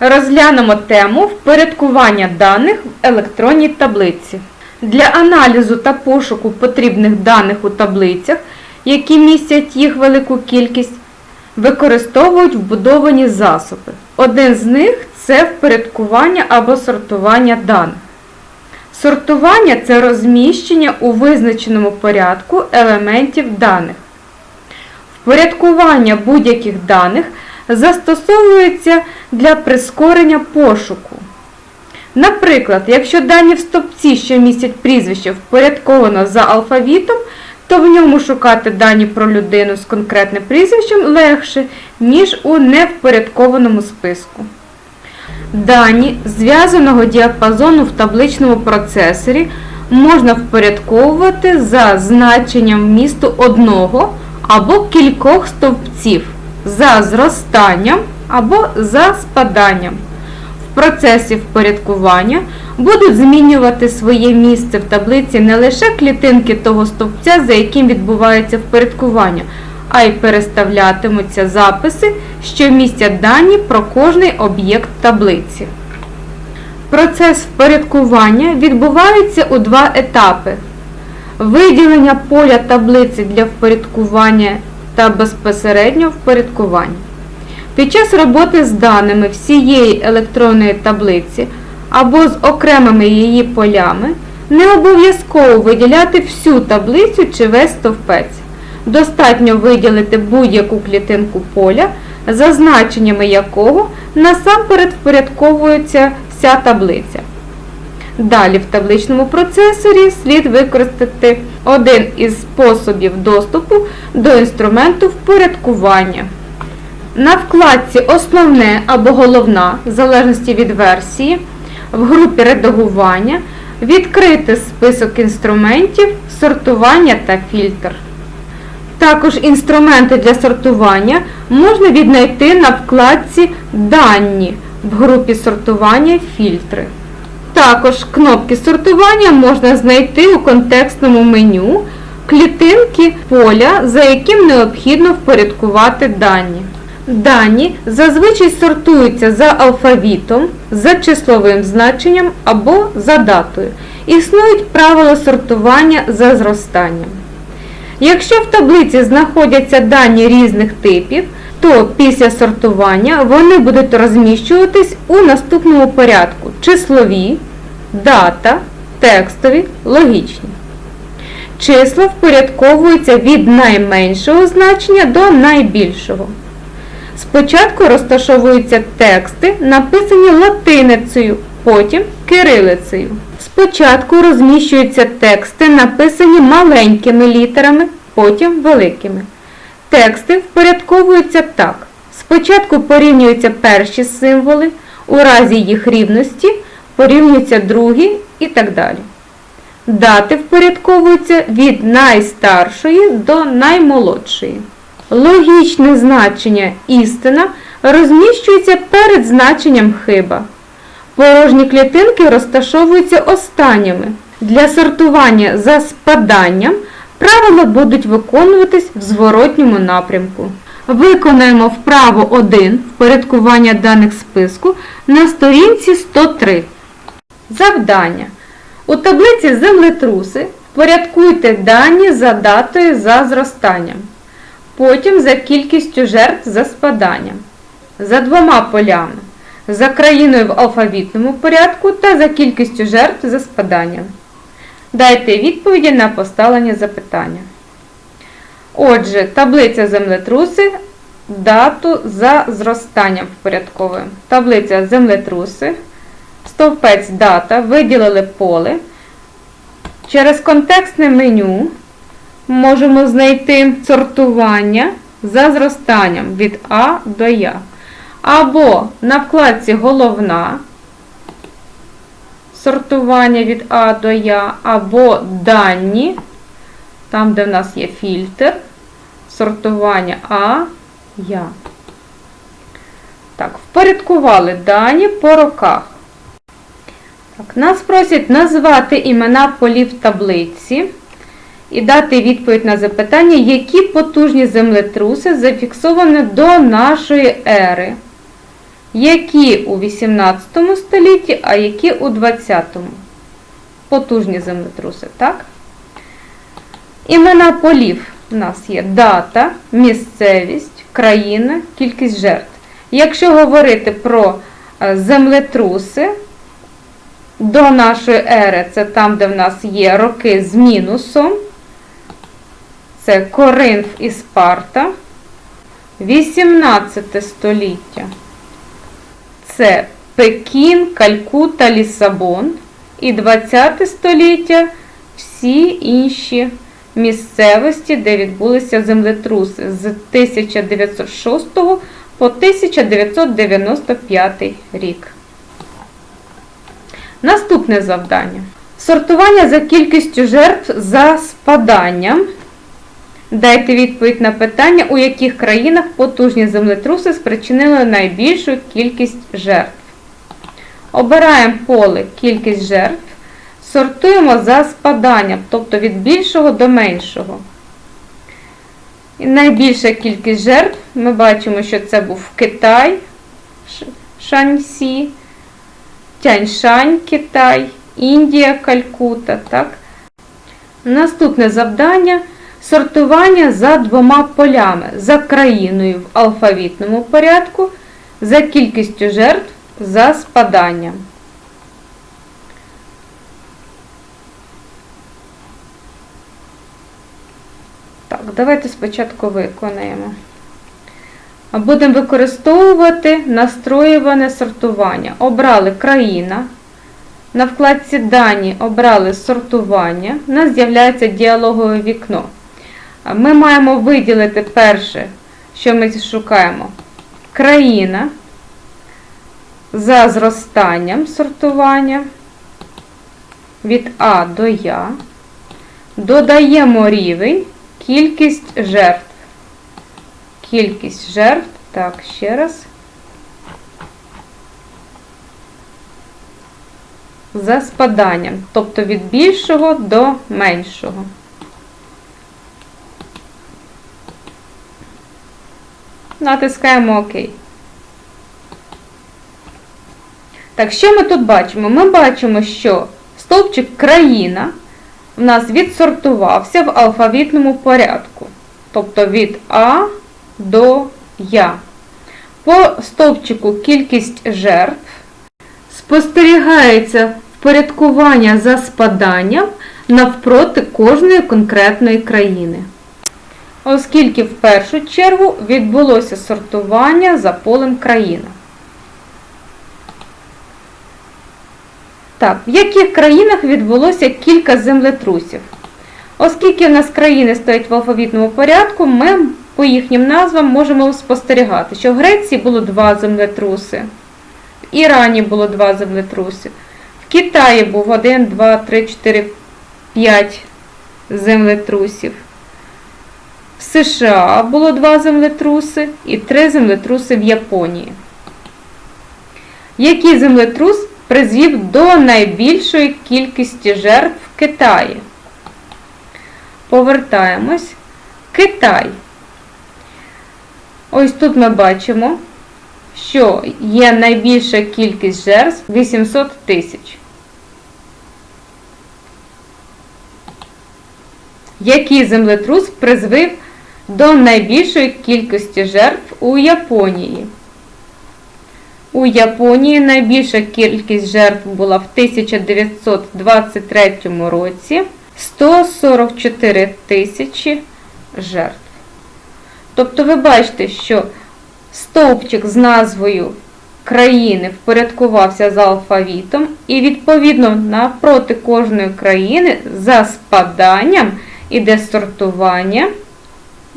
Розглянемо тему впорядкування даних в електронній таблиці. Для аналізу та пошуку потрібних даних у таблицях, які містять їх велику кількість, використовують вбудовані засоби. Один з них це впорядкування або сортування даних. Сортування це розміщення у визначеному порядку елементів даних. Впорядкування будь-яких даних застосовується для прискорення пошуку. Наприклад, якщо дані в стовпці, що містять прізвище, впорядковано за алфавітом, то в ньому шукати дані про людину з конкретним прізвищем легше, ніж у невпорядкованому списку. Дані зв'язаного діапазону в табличному процесорі можна впорядковувати за значенням вмісту одного або кількох стовпців, за зростанням або за спаданням. В процесі впорядкування будуть змінювати своє місце в таблиці не лише клітинки того стовпця, за яким відбувається впорядкування, а й переставлятимуться записи, що містять дані про кожний об'єкт таблиці. Процес впорядкування відбувається у два етапи: виділення поля таблиці для впорядкування та безпосередньо впорядкування. Під час роботи з даними всієї електронної таблиці або з окремими її полями не обов'язково виділяти всю таблицю чи весь стовпець. Достатньо виділити будь-яку клітинку поля, за значеннями якого насамперед впорядковується вся таблиця. Далі в табличному процесорі слід використати один із способів доступу до інструменту впорядкування. На вкладці Основне або Головна, в залежності від версії, в групі редагування відкрити список інструментів сортування та фільтр. Також інструменти для сортування можна віднайти на вкладці Дані в групі сортування фільтри. Також кнопки сортування можна знайти у контекстному меню клітинки поля, за яким необхідно впорядкувати дані. Дані зазвичай сортуються за алфавітом, за числовим значенням або за датою. Існують правила сортування за зростанням. Якщо в таблиці знаходяться дані різних типів, то після сортування вони будуть розміщуватись у наступному порядку: числові, дата, текстові, логічні. Числа впорядковуються від найменшого значення до найбільшого. Спочатку розташовуються тексти, написані латиницею, потім кирилицею. Спочатку розміщуються тексти, написані маленькими літерами, потім великими. Тексти впорядковуються так. Спочатку порівнюються перші символи, у разі їх рівності порівнюються другі і так далі. Дати впорядковуються від найстаршої до наймолодшої. Логічне значення істина розміщується перед значенням хиба. Порожні клітинки розташовуються останніми. Для сортування за спаданням правила будуть виконуватись в зворотньому напрямку. Виконаємо вправо 1 впорядкування даних списку на сторінці 103. Завдання. У таблиці землетруси впорядкуйте дані за датою за зростанням. Потім за кількістю жертв за спаданням. За двома полями. За країною в алфавітному порядку та за кількістю жертв за спаданням. Дайте відповіді на поставлені запитання. Отже, таблиця землетруси, дату за зростанням впорядковуємо. Таблиця землетруси, стовпець дата, виділили поле. Через контекстне меню можемо знайти сортування за зростанням від А до Я. Або на вкладці Головна сортування від А до Я, або дані, там, де в нас є фільтр, сортування А, Я. Так, впорядкували дані по роках. Так, Нас просять назвати імена полів таблиці і дати відповідь на запитання, які потужні землетруси зафіксовані до нашої ери. Які у 18 столітті, а які у 20-му. Потужні землетруси, так? Імена полів у нас є дата, місцевість, країна, кількість жертв. Якщо говорити про е, землетруси до нашої ери, це там, де в нас є роки з мінусом, це Коринф і Спарта. 18 століття це Пекін, Калькута, Лісабон. І 20 століття всі інші місцевості, де відбулися землетруси з 1906 по 1995 рік. Наступне завдання. Сортування за кількістю жертв за спаданням. Дайте відповідь на питання, у яких країнах потужні землетруси спричинили найбільшу кількість жертв. Обираємо поле кількість жертв. Сортуємо за спаданням, тобто від більшого до меншого. І найбільша кількість жертв ми бачимо, що це був Китай, Шаньсі, Тяньшань, Китай, Індія, Калькута. Так? Наступне завдання сортування за двома полями, за країною в алфавітному порядку, за кількістю жертв за спаданням. Так, давайте спочатку виконаємо. Будемо використовувати настроюване сортування. Обрали країна. На вкладці Дані обрали сортування. У нас з'являється діалогове вікно. Ми маємо виділити перше, що ми шукаємо. Країна за зростанням сортування від А до Я. Додаємо рівень, кількість жертв. Кількість жертв, так, ще раз. За спаданням, тобто від більшого до меншого. Натискаємо ОК. Так, що ми тут бачимо? Ми бачимо, що стовпчик країна в нас відсортувався в алфавітному порядку. Тобто від А до Я. По стовпчику кількість жертв спостерігається впорядкування за спаданням навпроти кожної конкретної країни. Оскільки в першу чергу відбулося сортування за полем країна. Так, в яких країнах відбулося кілька землетрусів? Оскільки в нас країни стоять в алфавітному порядку, ми по їхнім назвам можемо спостерігати, що в Греції було два землетруси, в Ірані було два землетруси, в Китаї був 1, 2, 3, 4, 5 землетрусів. США було два землетруси і три землетруси в Японії. Який землетрус призвів до найбільшої кількості жертв в Китаї? Повертаємось. Китай. Ось тут ми бачимо, що є найбільша кількість жертв 800 тисяч. Який землетрус призвив до найбільшої кількості жертв у Японії? У Японії найбільша кількість жертв була в 1923 році 144 тисячі жертв. Тобто ви бачите, що стовпчик з назвою країни впорядкувався за алфавітом, і відповідно напроти кожної країни за спаданням іде сортування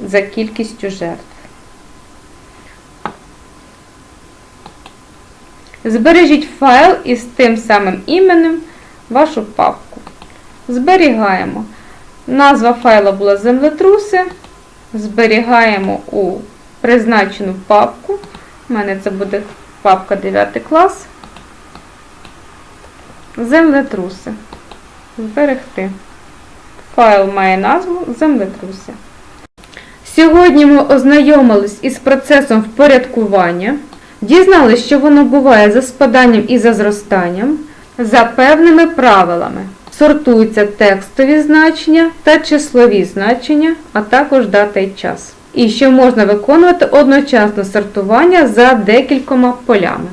за кількістю жертв. Збережіть файл із тим самим іменем вашу папку. Зберігаємо. Назва файла була землетруси. Зберігаємо у призначену папку. У мене це буде папка 9 клас. Землетруси. Зберегти. Файл має назву Землетруси. Сьогодні ми ознайомились із процесом впорядкування. Дізналися, що воно буває за спаданням і за зростанням за певними правилами. Сортуються текстові значення та числові значення, а також дата і час. І що можна виконувати одночасно сортування за декількома полями.